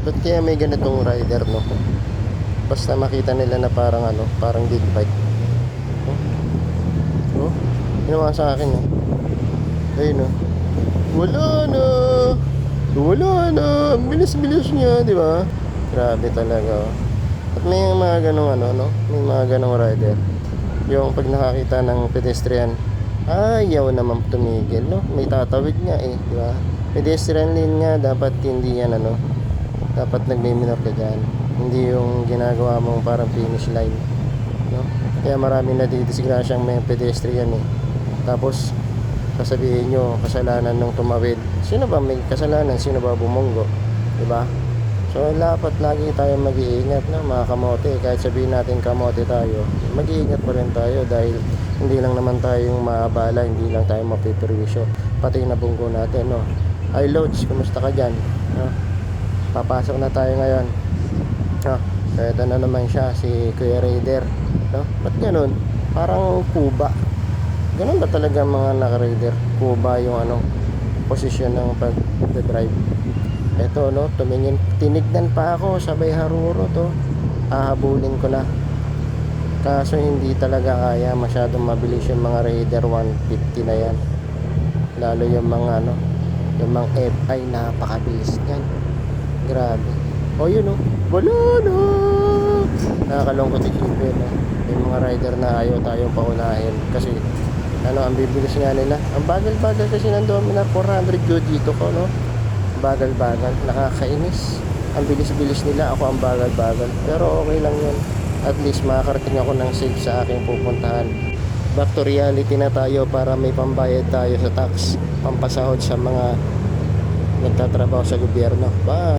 Ba't kaya may ganitong rider, no? Basta makita nila na parang ano, parang big bike. Oh, oh ginawa sa akin, no? Ayun, no? Wala na! Wala na! Bilis-bilis niya, di ba? Grabe talaga, oh. At may mga ganong ano, no? May mga ganong rider. Yung pag nakakita ng pedestrian, ayaw naman tumigil, no? May tatawid nga eh, di ba? Pedestrian lane nga, dapat hindi yan, ano? Dapat nagme-minor ka dyan. Hindi yung ginagawa mong parang finish line, no? Kaya marami nadidisgrasyang may pedestrian eh. Tapos, sasabihin nyo, kasalanan nung tumawid. Sino ba may kasalanan? Sino ba bumunggo? Di ba? So, dapat lagi tayo mag-iingat na mga kamote. Kahit sabihin natin kamote tayo, mag-iingat pa rin tayo dahil hindi lang naman tayong maabala, hindi lang tayo mapiperwisyo. Pati yung nabunggo natin, no? Hi, Lods, kumusta ka dyan? No? Papasok na tayo ngayon. No? So, ito na naman siya, si Kuya Raider. No? Ba't ganun? Parang kuba. Ganun ba talaga mga naka-raider? Kuba yung ano, posisyon ng pag-drive. Eto no, tumingin, tinignan pa ako, sabay haruro to. Ahabulin ko na. Kaso hindi talaga kaya, masyadong mabilis yung mga Raider 150 na yan. Lalo yung mga ano, yung mga FI, napakabilis niyan. Grabe. O yun no, wala na. Nakakalungkot isipin no. Yung mga rider na ayaw tayong paunahin kasi ano, ang bibilis nga nila. Ang bagal-bagal kasi ng Dominar 400 yun dito ko, no? Bagal-bagal, nakakainis. Ang bilis-bilis nila, ako ang bagal-bagal. Pero okay lang yun. At least makakarating ako ng safe sa aking pupuntahan. Back to reality na tayo para may pambayad tayo sa tax, pampasahod sa mga nagtatrabaho sa gobyerno. Bye!